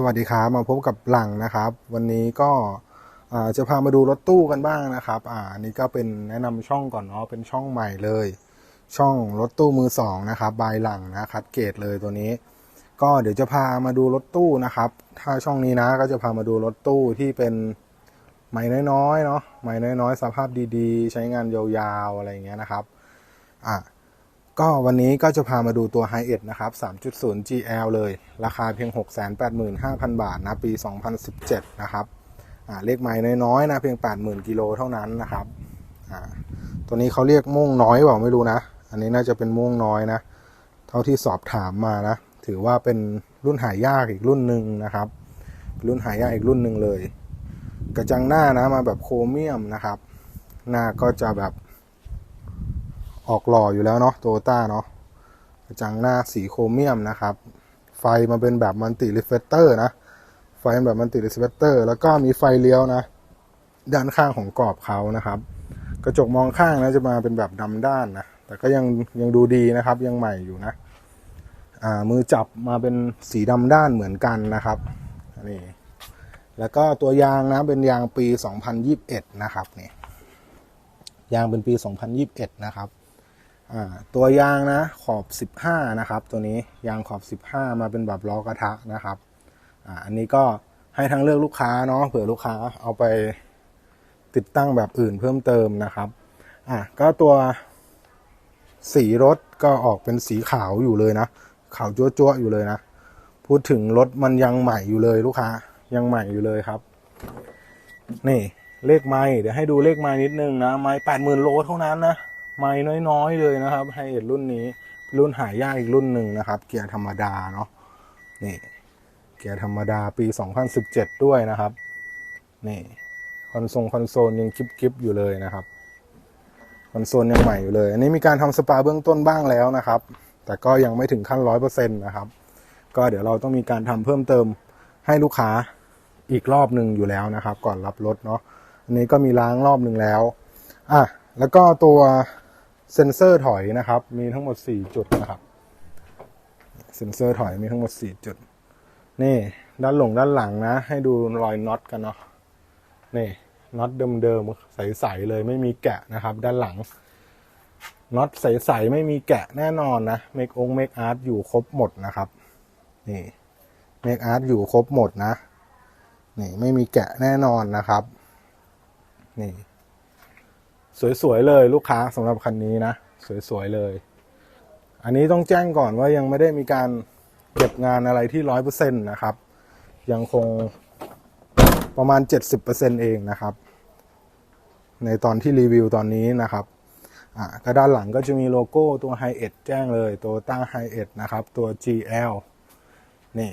สวัสดีครับมาพบกับหลังนะครับ วันนี้ก็จะพามาดูรถตู้กันบ้างนะครับอ่านนี้ก็เป็นแนะนำช่องก่อนเนาะเป็นช่องใหม่เลย ช่องรถตู้มือสองนะครับบายหลังนะคัดเกรดเลยตัวนี้ ก็เดี๋ยวจะพามาดูรถตู้นะครับ ถ้าช่องนี้นะก็จะพามาดูรถตู้ที่เป็นใหม่น้อยๆเนาะใหม่น้อยๆ สภาพดีๆ ใช้งานยาวๆอะไรอย่างเงี้ยนะครับอะ ก็วันนี้ก็จะพามาดูตัว Hi 1นะครับ 3.0 GL เลย ราคาเพียง 685,000 บาทนะ ปี 2017 นะครับเลขไม้น้อยๆ นะ เพียง 80,000 กิโลเท่านั้นนะครับ ตัวนี้เขาเรียกม่วงน้อยเปล่าไม่รู้นะ อันนี้น่าจะเป็นม่วงน้อยนะ เท่าที่สอบถามมานะ ถือว่าเป็นรุ่นหายากอีกรุ่นหนึ่งนะครับ รุ่นหายากอีกรุ่นหนึ่งเลย กระจังหน้านะมาแบบโครเมียมนะครับ หน้าก็จะแบบ ออกหล่ออยู่แล้วเนาะโตโยต้าเนาะกระจังหน้าสีโครเมียมนะครับ ไฟมาเป็นแบบมันติรีเฟเตอร์นะ ไฟเป็นแบบมันติรีเฟเตอร์ แล้วก็มีไฟเลี้ยวนะ ด้านข้างของกรอบเขานะครับ กระจกมองข้างนะจะมาเป็นแบบดำด้านนะ แต่ก็ยังยังดูดีนะครับ ยังใหม่อยู่นะ อ่ามือจับมาเป็นสีดำด้านเหมือนกันนะครับนี่แล้วก็ตัวยางนะเป็นยางปี 2021 นะครับนี่ยางเป็นปี 2021 นะครับ ตัวยางนะขอบ 15 นะครับ ตัวนี้ยางขอบ 15 มาเป็นแบบล้อกระทะนะครับออันนี้ก็ให้ทั้งเลือกลูกค้าเนาะเผื่อลูกค้าเอาไปติดตั้งแบบอื่นเพิ่มเติมนะครับอ่าก็ตัวสีรถก็ออกเป็นสีขาวอยู่เลยนะ ขาวจั๊วๆอยู่เลยนะ พูดถึงรถมันยังใหม่อยู่เลยลูกค้ายังใหม่อยู่เลยครับ นี่เลขไม้เดี๋ยวให้ดูเลขไม้นิดนึงนะไม้แปดหมื่นโลเท่านั้นนะ ไม้น้อยๆเลยนะครับไฮเอ็ดรุ่นนี้ รุ่นหายากอีกรุ่นหนึ่งนะครับ เกียร์ธรรมดาเนาะนี่ เกียร์ธรรมดาปี 2017 ด้วยนะครับ นี่คอนโซลคอนโซลยังคลิปๆอยู่เลยนะครับคอนโซลยังใหม่อยู่เลย อันนี้มีการทำสปาเบื้องต้นบ้างแล้วนะครับ แต่ก็ยังไม่ถึงขั้นร้อยเปอร์เซ็นต์นะครับ ก็เดี๋ยวเราต้องมีการทำเพิ่มเติมให้ลูกค้าอีกรอบหนึ่งอยู่แล้วนะครับ ก่อนรับรถเนาะอันนี้ก็มีล้างรอบหนึ่งแล้วอะแล้วก็ตัว เซ็นเซอร์ถอยนะครับ มีทั้งหมด 4 จุดนะครับ เซ็นเซอร์ถอยมีทั้งหมด 4 จุด นี่ ด้านหลงด้านหลังนะ ให้ดูรอยน็อตกันเนาะ นี่น็อตเดิมๆ ใสๆเลยไม่มีแกะนะครับ ด้านหลังน็อตใสๆไม่มีแกะแน่นอนนะเมคองเมคอาร์ตอยู่ครบหมดนะครับ นี่เมคอาร์ตอยู่ครบหมดนะ นี่ไม่มีแกะแน่นอนนะครับ นี่ สวยๆเลยลูกค้าสำหรับคันนี้นะ สวยๆเลย อันนี้ต้องแจ้งก่อนว่ายังไม่ได้มีการเก็บงานอะไรที่ร้อยเปอร์เซ็นต์นะครับ ยังคงประมาณ 70%เองนะครับ ในตอนที่รีวิวตอนนี้นะครับอ่าก็ด้านหลังก็จะมีโลโก้ตัว h i เอ็ดแจ้งเลยตัวต้า h i เอ็ดนะครับ ตัว GL นี่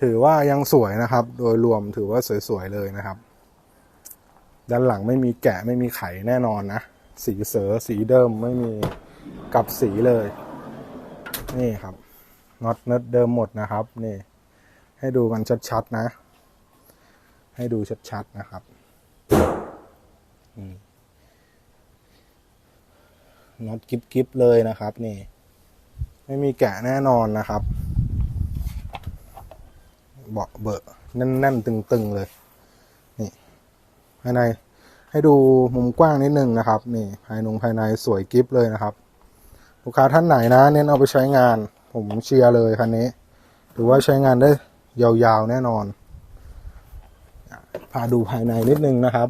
ถือว่ายังสวยนะครับ โดยรวมถือว่าสวย ๆ เลยนะครับ ด้านหลังไม่มีแกะไม่มีไขแน่นอนนะ สีเสือสีเดิมไม่มีกับสีเลย นี่ครับน็อตเนิร์ดเดิมหมดนะครับ นี่ ให้ดูกันชัดๆนะ ให้ดูชัดๆนะครับนี่น็อตกิบๆเลยนะครับ นี่ ไม่มีแกะแน่นอนนะครับ เบาะเบอะแน่นๆตึงๆเลย ภายใน ให้ดูมุมกว้างนิดนึงนะครับ นี่ภายนงภายในสวยกิฟเลยนะครับ ลูกค้าท่านไหนนะ เน้นเอาไปใช้งาน ผมเชียร์เลยคันนี้ถือว่าใช้งานได้ยาวๆแน่นอน พาดูภายในนิดนึงนะครับ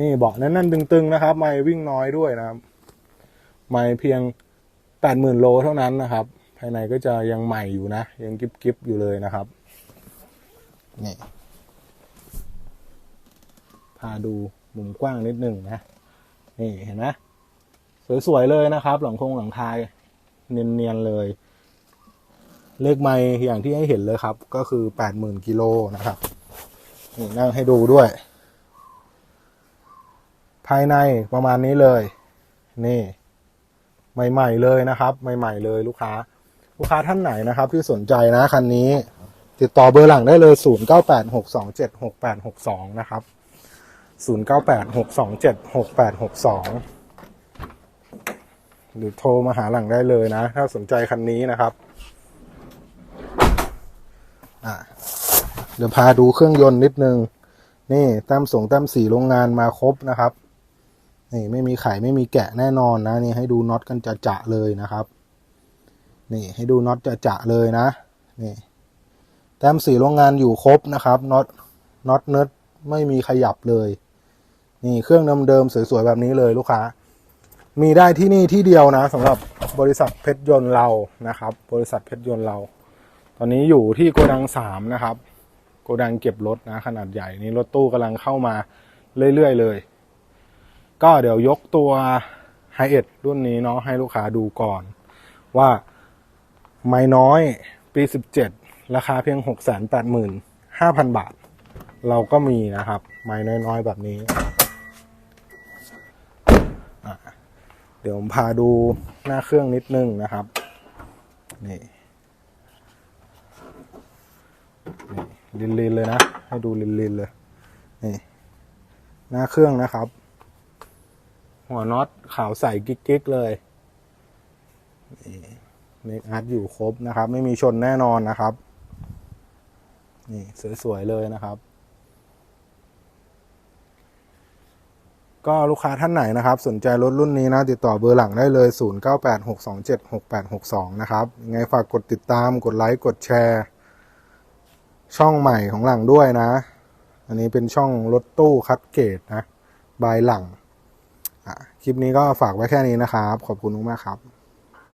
นี่เบาะแน่นๆตึง ๆ นะครับ ไม่วิ่งน้อยด้วยนะครับ ไม่เพียงแปดหมื่นโลเท่านั้นนะครับ ภายในก็จะยังใหม่อยู่นะ ยังกิฟๆอยู่เลยนะครับ นี่ พาดูมุมกว้างนิดหนึ่งนะ นี่เห็นไหมสวยๆเลยนะครับ หลังคงหลังคายเนียนๆเลย เลขไม่อย่างที่ให้เห็นเลยครับ ก็คือแปดหมื่นกิโลนะครับ นี่นั่งให้ดูด้วย ภายในประมาณนี้เลย นี่ ใหม่ๆเลยนะครับ ใหม่ๆเลยลูกค้า ลูกค้าท่านไหนนะครับ ที่สนใจนะคันนี้ ติดต่อเบอร์หลังได้เลย 0986276862 นะครับ 0986276862 หรือโทรมาหาหลังได้เลยนะ ถ้าสนใจคันนี้นะครับอะเดี๋ยวพาดูเครื่องยนต์นิดนึง นี่แต้มส่งแต้มสีโรงงานมาครบนะครับ นี่ไม่มีไข่ไม่มีแกะแน่นอนนะ นี่ให้ดูน็อตกันจะจะเลยนะครับ นี่ให้ดูน็อตจะจะเลยนะ นี่แต้มสีโรงงานอยู่ครบนะครับน็อตน็อตเนิร์ดไม่มีขยับเลย นี่เครื่องเดิมๆสวยๆแบบนี้เลยลูกค้า มีได้ที่นี่ที่เดียวนะสำหรับบริษัทเพชรยนต์เรานะครับ บริษัทเพชรยนต์เรา ตอนนี้อยู่ที่โกดังสามนะครับ โกดังเก็บรถนะขนาดใหญ่นี่รถตู้กำลังเข้ามาเรื่อยๆเลย ก็เดี๋ยวยกตัวไฮเอ็ดรุ่นนี้เนาะให้ลูกค้าดูก่อน ว่าไม่น้อยปี17ราคาเพียง685,000บาท เราก็มีนะครับ ไม้น้อยๆแบบนี้อะ เดี๋ยวผมพาดูหน้าเครื่องนิดนึงนะครับ นี่นี่ลินๆเลยนะ ให้ดูลินๆเลย นี่ หน้าเครื่องนะครับ หัวน็อตขาวใสกิ๊กๆเลยนี่เมคอาร์ตอยู่ครบนะครับ ไม่มีชนแน่นอนนะครับ นี่ สวย ๆ เลยนะครับ ก็ลูกค้าท่านไหนนะครับ สนใจรถรุ่นนี้นะ ติดต่อเบอร์หลังได้เลย 0986276862 นะครับยังไงฝากกดติดตามกดไลค์กดแชร์ ช่องใหม่ของหลังด้วยนะ อันนี้เป็นช่องรถตู้คัดเกตนะ บายหลังคลิปนี้ก็ฝากไว้แค่นี้นะครับ ขอบคุณมากครับ